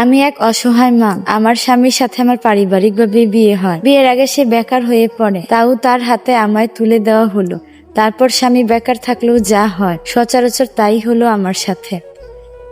আমি এক অসহায় মা। আমার স্বামীর সাথে আমার পারিবারিক ভাবে বিয়ে হয়। বিয়ের আগে সে বেকার হয়ে পড়ে। তাও তার হাতে আমায় তুলে দেওয়া হলো। তারপর স্বামী বেকার থাকলেও যা হয়। সচরাচর তাই হলো আমার সাথে।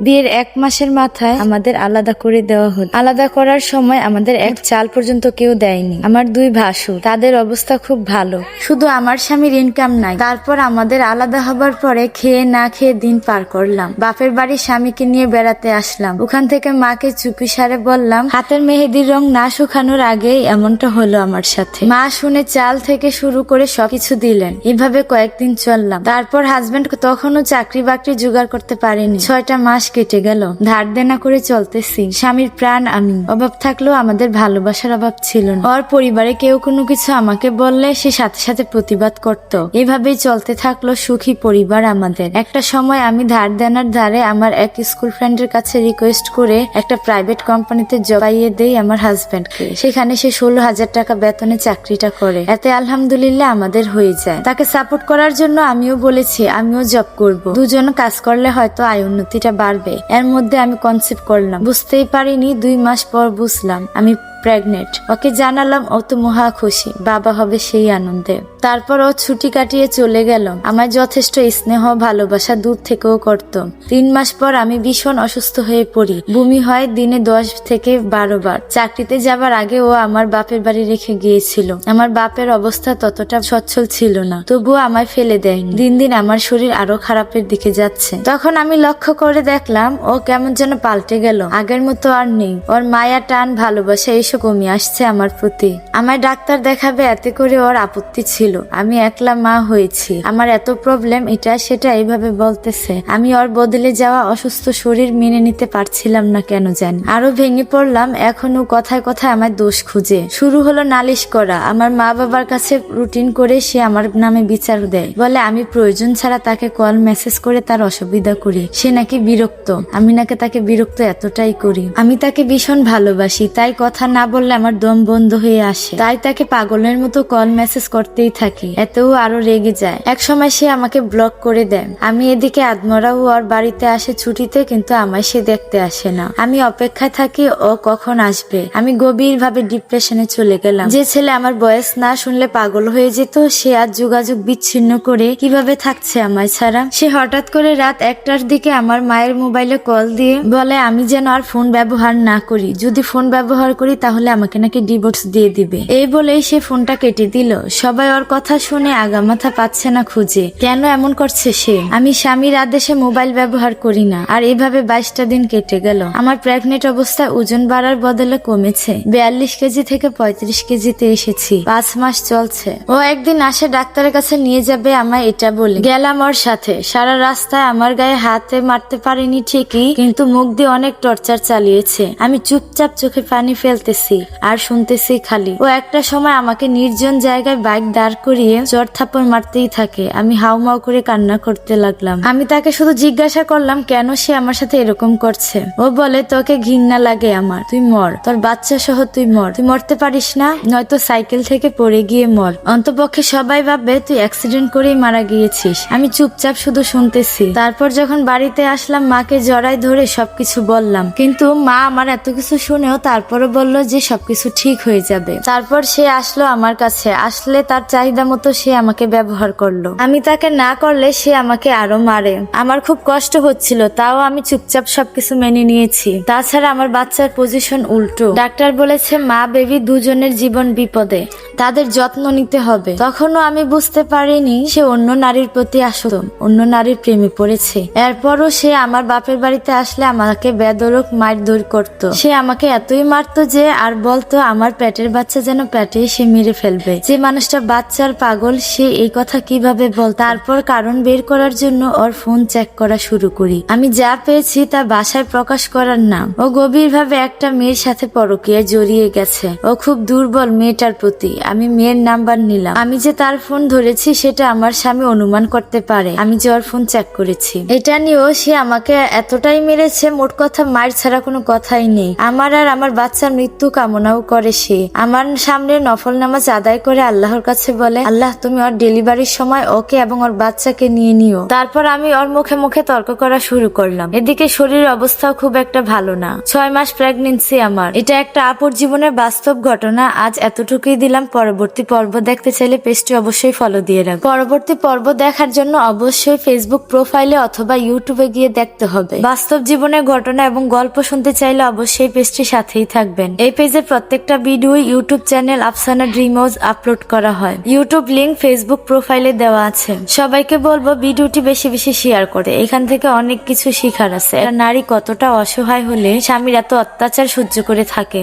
বিয়ের এক মাসের মাথায় আমাদের আলাদা করে দেওয়া হলো। আলাদা করার সময় আমাদের এক চাল পর্যন্ত কেউ দেয়নি। আমার দুই ভাসু তাদের অবস্থা খুব ভালো। শুধু আমার স্বামীর ইনকাম নাই। তারপর আমাদের আলাদা হবার পরে খেয়ে না খেয়ে দিন পার করলাম। বাপের বাড়ি স্বামীকে নিয়ে বেড়াতে আসলাম। ওখান থেকে মাকে চুপি সারে বললাম, হাতের মেহেদির রং না শুকানোর আগেই এমনটা হলো আমার সাথে। মা শুনে চাল থেকে শুরু করে সবকিছু দিলেন। এভাবে কয়েকদিন চললাম। তারপর হাজবেন্ড তখনও চাকরি বাকরি জোগাড় করতে পারেনি। ছয়টা মাস কেটে গেল। ধার দেনা করে চলতেছি। স্বামীর প্রাণ আমি। অভাব থাকলেও আমাদের ভালোবাসার অভাব ছিল না। ওর পরিবারে কেউ কোনো কিছু আমাকে বললে সে সাথে সাথে প্রতিবাদ করত। এভাবেই চলতে থাকল সুখী পরিবার আমাদের। একটা সময় আমি ধার দেনার ধারে আমার এক স্কুল ফ্রেন্ডের কাছে রিকোয়েস্ট করে একটা প্রাইভেট কোম্পানিতে জবাইয়ে দেই আমার হাজবেন্ডকে সেখানে সে ষোলো হাজার টাকা বেতনে চাকরিটা করে। এতে আলহামদুলিল্লাহ আমাদের হয়ে যায়। তাকে সাপোর্ট করার জন্য আমিও বলেছি, আমিও জব করব। দুজন কাজ করলে হয়তো আয় উন্নতিটা বাড়বে। এর মধ্যে আমি কনসেপ্ট করলাম। বুঝতেই পারিনি দুই মাস পর বুঝলাম। আমি প্রেগনেন্ট ওকে জানালাম, ও তো মহা খুশি, বাবা হবে সেই আনন্দে। তারপর ও ছুটি কাটিয়ে চলে গেল। আমার যথেষ্ট স্নেহ ভালোবাসা দূর থেকেও করত। তিন মাস পর আমি ভীষণ অসুস্থ হয়ে পড়ি। বমি হয় দিনে দশ থেকে বারো বার। চাকরিতে যাবার আগে ও আমার বাপের বাড়ি রেখে গিয়েছিল। আমার বাপের অবস্থা ততটা সচ্ছল ছিল না, তবুও আমায় ফেলে দেয়নি। দিন দিন আমার শরীর আরও খারাপের দিকে যাচ্ছে। তখন আমি লক্ষ্য করে দেখলাম, ও কেমন যেন পাল্টে গেল। আগের মতো আর নেই। ওর মায়া, টান, ভালোবাসা এসব কমে আসছে আমার প্রতি। আমায় ডাক্তার দেখাবে, এতে করে ওর আপত্তি ছিল। আমি একলা মা হয়েছি। আমার এত প্রবলেম এটা, সেটা এইভাবে বলতেছে। আমি ওর বদলে যাওয়া অসুস্থ শরীর মেনে নিতে পারছিলাম না কেন জানি। আরও ভেঙে পড়লাম এখনও কথায় কথায় আমার দোষ খুঁজে। শুরু হলো নালিশ করা। আমার মা বাবার কাছে রুটিন করে সে আমার নামে বিচার দেয়। বলে, আমি প্রয়োজন ছাড়া তাকে কল মেসেজ করে তার অসুবিধা করি। সে নাকি বিরক্ত। আমি নাকি তাকে বিরক্ত এতটাই করি। আমি তাকে ভীষণ ভালোবাসি, তাই কথা না বললে আমার দম বন্ধ হয়ে আসে। তাই তাকে পাগলের মতো কল মেসেজ করতেই থাকি। এতেও আরও রেগে যায়। এক সময় সে আমাকে ব্লক করে দেয়। আমি এদিকে আদমরাও ওর বাড়িতে আসে ছুটিতে, কিন্তু আমায় সে দেখতে আসে না। আমি অপেক্ষায় থাকি, ও কখন আসবে? আমি গভীর ভাবে ডিপ্রেশনে চলে গেলাম। যে ছেলে আমার বয়স না শুনলে পাগল হয়ে যেত, সে আজ যোগাযোগ বিচ্ছিন্ন করে কীভাবে থাকছে আমায় ছাড়া? সে হঠাৎ করে রাত একটার দিকে আমার মায়ের মোবাইলে কল দিয়ে বলে, আমি যেন আর ফোন ব্যবহার না করি। যদি ফোন ব্যবহার করি তাহলে আমাকে নাকি ডিভোর্স দিয়ে দিবে। এই বলেই সে ফোনটা কেটে দিল। সবাই ওর কথা শুনে আগামাথা পাচ্ছে না খুঁজে। কেন এমন করছে সে? আমি স্বামীর আদেশে মোবাইল ব্যবহার করি না। আর এইভাবে বাইশটা দিন কেটে গেল। আমার প্রেগনেন্ট অবস্থায় ওজন বাড়ার বদলে কমেছে। বিয়াল্লিশ কেজি থেকে পঁয়ত্রিশ কেজিতে এসেছি। পাঁচ মাস চলছে। ও একদিন আসে ডাক্তারের কাছে নিয়ে যাবে আমায় এটা বলে। গেলাম ওর সাথে। সারা রাস্তায় আমার গায়ে হাতে মারতে পারিনি ঠিকই, কিন্তু মুখ দিয়ে অনেক টর্চার চালিয়েছে। আমি চুপচাপ চোখে পানি ফেলতেছি আর শুনতেছি খালি। ও একটা সময় আমাকে নির্জন জায়গায় বাইক দাঁড় করিয়ে চর থাপ্পড় মারতেই থাকে। আমি হাউমাউ করে কান্না করতে লাগলাম। আমি তাকে শুধু জিজ্ঞাসা করলাম, কেন সে আমার সাথে এরকম করছে? ও বলে, তোকে ঘৃণা লাগে আমার। তুই মর। তোর বাচ্চা সহ তুই মর। তুই মরতে পারিস না, নয়তো সাইকেল থেকে পড়ে গিয়ে মর। অন্তপক্ষে সবাই ভাববে, তুই অ্যাক্সিডেন্ট করেই মারা গিয়েছিস। আমি চুপচাপ শুধু শুনতেছি। তারপর যখন বাড়িতে আসলাম, মাকে জড়াই ধরে সবকিছু বললাম। কিন্তু মা আমার এত কিছু শুনেও তারপরও বলল যে সবকিছু ঠিক হয়ে যাবে। তারপর সে আসলো আমার কাছে। আসলে তার চাহিদা মতো সে আমাকে ব্যবহার করল। আমি তাকে না করলে সে আমাকে আরও মারে। আমার খুব কষ্ট হচ্ছিল, তাও আমি চুপচাপ সবকিছু মেনে নিয়েছি। তাছাড়া আমার বাচ্চার পজিশন উল্টো। ডাক্তার বলেছে, মা বেবি দুজনের জীবন বিপদে। তাদের যত্ন নিতে হবে। তখনও আমি বুঝতে পারিনি, সে অন্য নারীর প্রতি আসত অন্য নারীর প্রেমে পড়েছে। এরপরও সে আমার বাপের বাড়িতে আসলে আমাকে বেদরক মারধর করত। সে আমাকে এতই মারতো যে আর বলতো, আমার পেটের বাচ্চা যেন পেটে সে মেরে ফেলবে। যে মানুষটা বাচ্চার পাগল, সে এই কথা কীভাবে বল তারপর কারণ বের করার জন্য ওর ফোন চেক করা শুরু করি। আমি যা পেয়েছি তা বাসায় প্রকাশ করার নাম। ও গভীরভাবে একটা মেয়ের সাথে পরকীয়ায় জড়িয়ে গেছে। ও খুব দুর্বল মেয়েটার প্রতি। আমি মেয়ের নাম্বার নিলাম। আমি যে তার ফোন ধরেছি, সেটা আমার স্বামী অনুমান করতে পারে। আমি যে ওর ফোন চেক করেছি। এটা নিয়েও সে আমাকে এতটাই মেরেছে, মোট কথা মার ছাড়া কোনো কথাই নেই। আমার আর আমার বাচ্চার মৃত্যু কামনাও করে সে। আমার সামনে নফল নামাজ আদায় করে আল্লাহর কাছে বলে, আল্লাহ, তুমি ওর ডেলিভারির সময় ওকে এবং ওর বাচ্চাকে নিয়ে নিও। তারপর আমি ওর মুখে মুখে তর্ক করা শুরু করলাম। এদিকে শরীরের অবস্থাও খুব একটা ভালো না। ছয় মাস প্রেগনেন্সি আমার। এটা একটা আপুর জীবনের বাস্তব ঘটনা। আজ এতটুকুই দিলাম। পরবর্তী পর্ব দেখতে চাইলে পেজটি অবশ্যই ফলো দিয়ে রাখ। পরবর্তী পর্ব দেখার জন্য অবশ্যই ফেসবুক প্রোফাইলে অথবা ইউটিউবে গিয়ে দেখতে হবে। বাস্তব জীবনের ঘটনা এবং গল্প শুনতে চাইলে অবশ্যই পেজটির সাথেই থাকবেন। এই পেজের প্রত্যেকটা video YouTube channel Afsana dream house upload করা হয়। ইউটিউব লিঙ্ক ফেসবুক প্রোফাইলে দেওয়া আছে। সবাইকে বলব ভিডিওটি বেশি বেশি শেয়ার করে। এখান থেকে অনেক কিছু শিখার আছে। নারী কতটা অসহায় হলে স্বামীর এত অত্যাচার সহ্য করে থাকে।